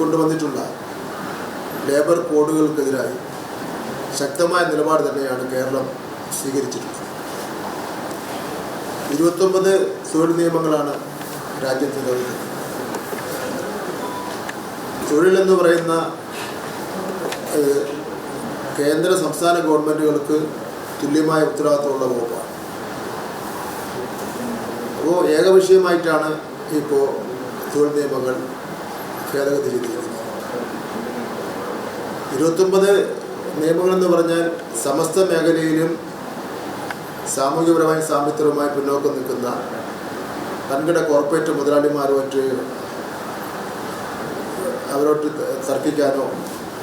കൊണ്ടുവന്നിട്ടുള്ള ലേബർ കോഡുകൾക്കെതിരായി ശക്തമായ നിലപാട് തന്നെയാണ് കേരളം സ്വീകരിച്ചിട്ടുള്ളത്. ഇരുപത്തൊമ്പത് തൊഴിൽ നിയമങ്ങളാണ് രാജ്യത്ത് നിലവിലുള്ളത്. തൊഴിലെന്ന് പറയുന്ന കേന്ദ്ര സംസ്ഥാന ഗവൺമെന്റുകൾക്ക് തുല്യമായ ഉത്തരവാദിത്തമുള്ള വകുപ്പാണ്. അപ്പോൾ ഏകവിഷയമായിട്ടാണ് ഇപ്പോൾ തൊഴിൽ നിയമങ്ങൾ ഭേദഗതി ചെയ്തിരിക്കുന്നത് ഇരുപത്തൊമ്പത് നിയമങ്ങളെന്ന് പറഞ്ഞാൽ സമസ്ത മേഖലയിലും സാമൂഹികപരമായും സാമ്പത്തികവുമായി പിന്നോക്കം നിൽക്കുന്ന വൻകിട കോർപ്പറേറ്റ് മുതലാളിമാരുമായിട്ട് അവരോട്ട് തർക്കിക്കാനോ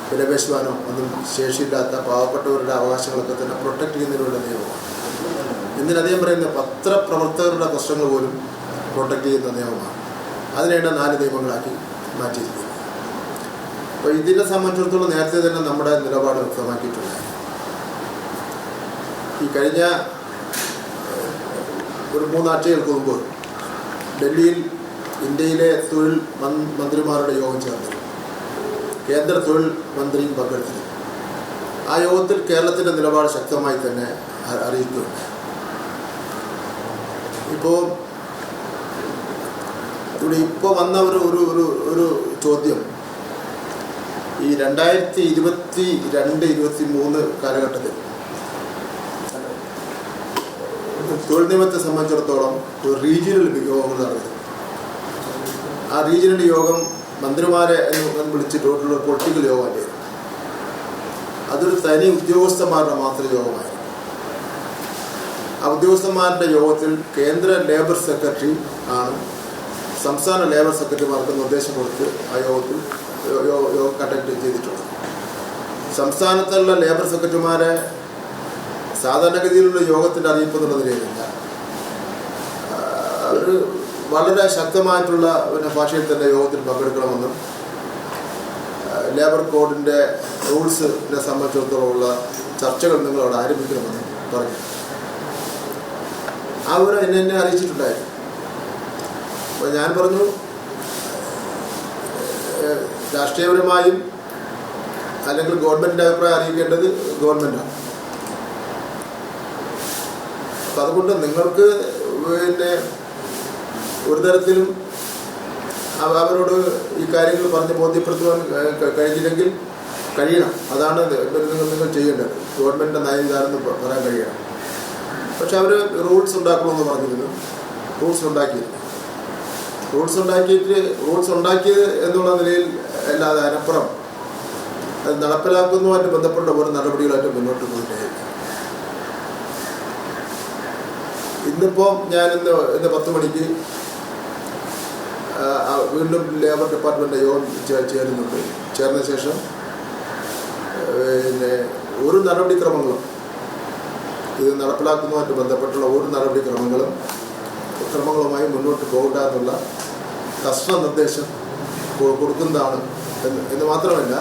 വിലപേശുവാനോ ഒന്നും ശേഷിയില്ലാത്ത പാവപ്പെട്ടവരുടെ അവകാശങ്ങളൊക്കെ തന്നെ പ്രൊട്ടക്ട് ചെയ്യുന്നതിനുള്ള നിയമമാണ് എന്തിനധികം പറയുന്ന പത്രപ്രവർത്തകരുടെ പ്രശ്നങ്ങൾ പോലും പ്രൊട്ടക്ട് ചെയ്യുന്ന നിയമമാണ്. അതിനാണ് നാല് നിയമങ്ങളാക്കി മാറ്റിയിരിക്കുന്നത് അപ്പോൾ ഇതിനെ സംബന്ധിച്ചിടത്തോളം നേരത്തെ തന്നെ നമ്മുടെ നിലപാട് വ്യക്തമാക്കിയിട്ടുണ്ട്. ഈ കഴിഞ്ഞ ഒരു മൂന്നാഴ്ചകൾക്ക് മുമ്പ് ഡൽഹിയിൽ ഇന്ത്യയിലെ തൊഴിൽ മന്ത്രിമാരുടെ യോഗം ചേർന്നു. കേന്ദ്ര തൊഴിൽ മന്ത്രിയും പങ്കെടുത്തിരുന്നു. ആ യോഗത്തിൽ കേരളത്തിന്റെ നിലപാട് ശക്തമായി തന്നെ അറിയിക്കുന്നുണ്ട് ഇപ്പോൾ ഇവിടെ ഇപ്പോൾ വന്ന ഒരു ഒരു ഒരു ഒരു ചോദ്യം. ഈ രണ്ടായിരത്തി ഇരുപത്തി രണ്ട് ഇരുപത്തി മൂന്ന് കാലഘട്ടത്തിൽ തൊഴിൽ നിയമത്തെ സംബന്ധിച്ചിടത്തോളം ഒരു റീജിയണൽ യോഗങ്ങൾ നടന്നു ആ റീജിയണൽ യോഗം മന്ത്രിമാരെ എന്ന് വിളിച്ചിട്ടുള്ള പൊളിറ്റിക്കൽ യോഗമല്ലേ? അതൊരു തനി ഉദ്യോഗസ്ഥന്മാരുടെ മാത്രം യോഗമായിരുന്നു. ആ ഉദ്യോഗസ്ഥന്മാരുടെ യോഗത്തിൽ കേന്ദ്ര ലേബർ സെക്രട്ടറി ആണ് സംസ്ഥാന ലേബർ സെക്രട്ടറിമാർക്ക് നിർദ്ദേശം കൊടുത്ത് ആ യോഗത്തിൽ യോഗം കണ്ടക്ട് ചെയ്തിട്ടുണ്ട്. സംസ്ഥാനത്തുള്ള ലേബർ സെക്രട്ടറിമാരെ സാധാരണഗതിയിലുള്ള യോഗത്തിന്റെ അറിയിപ്പ് എന്നുള്ള അവർ വളരെ ശക്തമായിട്ടുള്ള പിന്നെ ഭാഷയിൽ തന്നെ യോഗത്തിൽ പങ്കെടുക്കണമെന്നും ലേബർ കോഡിന്റെ റൂൾസിനെ സംബന്ധിച്ചിടത്തോളമുള്ള ചർച്ചകൾ നിങ്ങൾ അവിടെ ആരംഭിക്കണമെന്നും പറഞ്ഞു. അവർ എന്നെ എന്നെ അറിയിച്ചിട്ടുണ്ടായിരുന്നു. ഞാൻ പറഞ്ഞു രാഷ്ട്രീയപരമായും അല്ലെങ്കിൽ ഗവൺമെന്റിന്റെ അഭിപ്രായം അറിയിക്കേണ്ടത് ഗവൺമെന്റാണ് അപ്പം അതുകൊണ്ട് നിങ്ങൾക്ക് പിന്നെ ഒരു തരത്തിലും അവരോട് ഈ കാര്യങ്ങൾ പറഞ്ഞ് ബോധ്യപ്പെടുത്തുവാൻ കഴിഞ്ഞില്ലെങ്കിൽ കഴിയണം. അതാണ് നിങ്ങൾ നിങ്ങൾ ചെയ്യേണ്ടത്. ഗവൺമെന്റിന്റെ നയം പറയാൻ കഴിയണം. പക്ഷെ അവർ റൂൾസ് ഉണ്ടാക്കണമെന്ന് പറഞ്ഞിരുന്നു. റൂൾസ് ഉണ്ടാക്കിയിരുന്നു റൂൾസ് ഉണ്ടാക്കിയിട്ട് റൂൾസ് ഉണ്ടാക്കിയത് എന്നുള്ള നിലയിൽ അല്ലാതെ അതിനപ്പുറം അത് നടപ്പിലാക്കുന്നതുമായിട്ട് ബന്ധപ്പെട്ട ഓരോ നടപടികളായിട്ട് മുന്നോട്ട് പോയിട്ടേ. ഇന്നിപ്പോൾ ഞാൻ ഇന്ന് ഇന്ന് പത്ത് മണിക്ക് വീണ്ടും ലേബർ ഡിപ്പാർട്ട്മെന്റ് യോഗം ചേരുന്നുണ്ട് ചേർന്ന ശേഷം പിന്നെ ഒരു നടപടിക്രമങ്ങളും ഇത് നടപ്പിലാക്കുന്നതുമായിട്ട് ബന്ധപ്പെട്ടുള്ള ഒരു നടപടിക്രമങ്ങളും ക്രമങ്ങളുമായി മുന്നോട്ട് പോകണ്ട എന്നുള്ള കർശന നിർദ്ദേശം കൊടുക്കുന്നതാണ് എന്ന് എന്ന് മാത്രമല്ല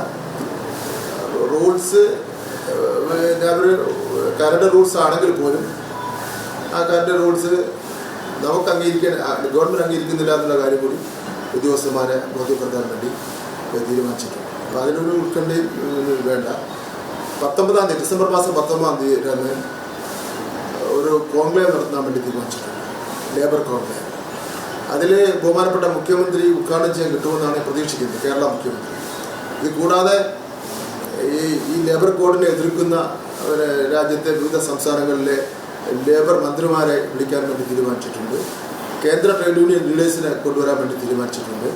റൂൾസ് പിന്നെ അവർ കരട് റൂൾസ് ആണെങ്കിൽ പോലും ആ കരട് റൂൾസ് നമുക്ക് അംഗീകരിക്കാൻ ഗവൺമെന്റ് അംഗീകരിക്കുന്നില്ല എന്നുള്ള കാര്യം കൂടി ഉദ്യോഗസ്ഥന്മാരെ ബോധ്യപ്പെടുത്താൻ വേണ്ടി തീരുമാനിച്ചിട്ടുണ്ട്. അപ്പോൾ അതിനൊരു ഉത്കണ്ഠയും വേണ്ട. പത്തൊമ്പതാം തീയതി ഡിസംബർ മാസം പത്തൊമ്പതാം തീയതി തന്നെ ഒരു കോൺക്ലേവ് നടത്താൻ വേണ്ടി തീരുമാനിച്ചിട്ടുണ്ട്. ലേബർ കോൺക്ലേവ് അതിൽ ബഹുമാനപ്പെട്ട മുഖ്യമന്ത്രി ഉദ്ഘാടനം ചെയ്യാൻ കിട്ടുമെന്നാണ് പ്രതീക്ഷിക്കുന്നത് കേരള മുഖ്യമന്ത്രി. ഇത് കൂടാതെ ഈ ഈ ലേബർ കോഡിനെ എതിർക്കുന്ന രാജ്യത്തെ വിവിധ സംസ്ഥാനങ്ങളിലെ ലേബർ മന്ത്രിമാരെ വിളിക്കാൻ വേണ്ടി തീരുമാനിച്ചിട്ടുണ്ട്. കേന്ദ്ര ട്രേഡ് യൂണിയൻ ലീഡേഴ്സിനെ കൊണ്ടുവരാൻ വേണ്ടി തീരുമാനിച്ചിട്ടുണ്ട്.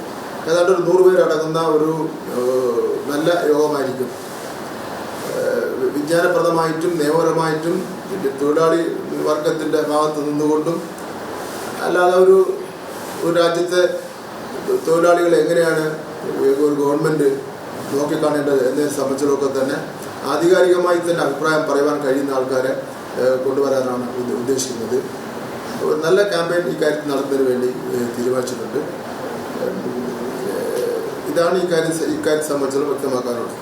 ഏതാണ്ട് ഒരു നൂറ് പേരടങ്ങുന്ന ഒരു നല്ല യോഗമായിരിക്കും. വിജ്ഞാനപ്രദമായിട്ടും നിയമപരമായിട്ടും തൊഴിലാളി വർഗത്തിന്റെ ഭാഗത്ത് നിന്നുകൊണ്ടും അല്ലാതെ ഒരു ഒരു രാജ്യത്തെ തൊഴിലാളികൾ എങ്ങനെയാണ് ഒരു ഗവൺമെന്റ് നോക്കിക്കാണേണ്ടത് എന്നതിനെ സംബന്ധിച്ചതൊക്കെ തന്നെ ആധികാരികമായി തന്നെ അഭിപ്രായം പറയുവാൻ കഴിയുന്ന ആൾക്കാരെ കൊണ്ടുവരാനാണ് ഉദ്ദേശിക്കുന്നത്. ഒരു നല്ല ക്യാമ്പയിൻ ഈ കാര്യത്തിൽ നടത്തുന്നതിന് വേണ്ടി തീരുമാനിച്ചിട്ടുണ്ട്. ഇതാണ് ഈ കാര്യം ഇക്കാര്യം സംബന്ധിച്ചുള്ള വ്യക്തമാക്കാനുള്ളത്.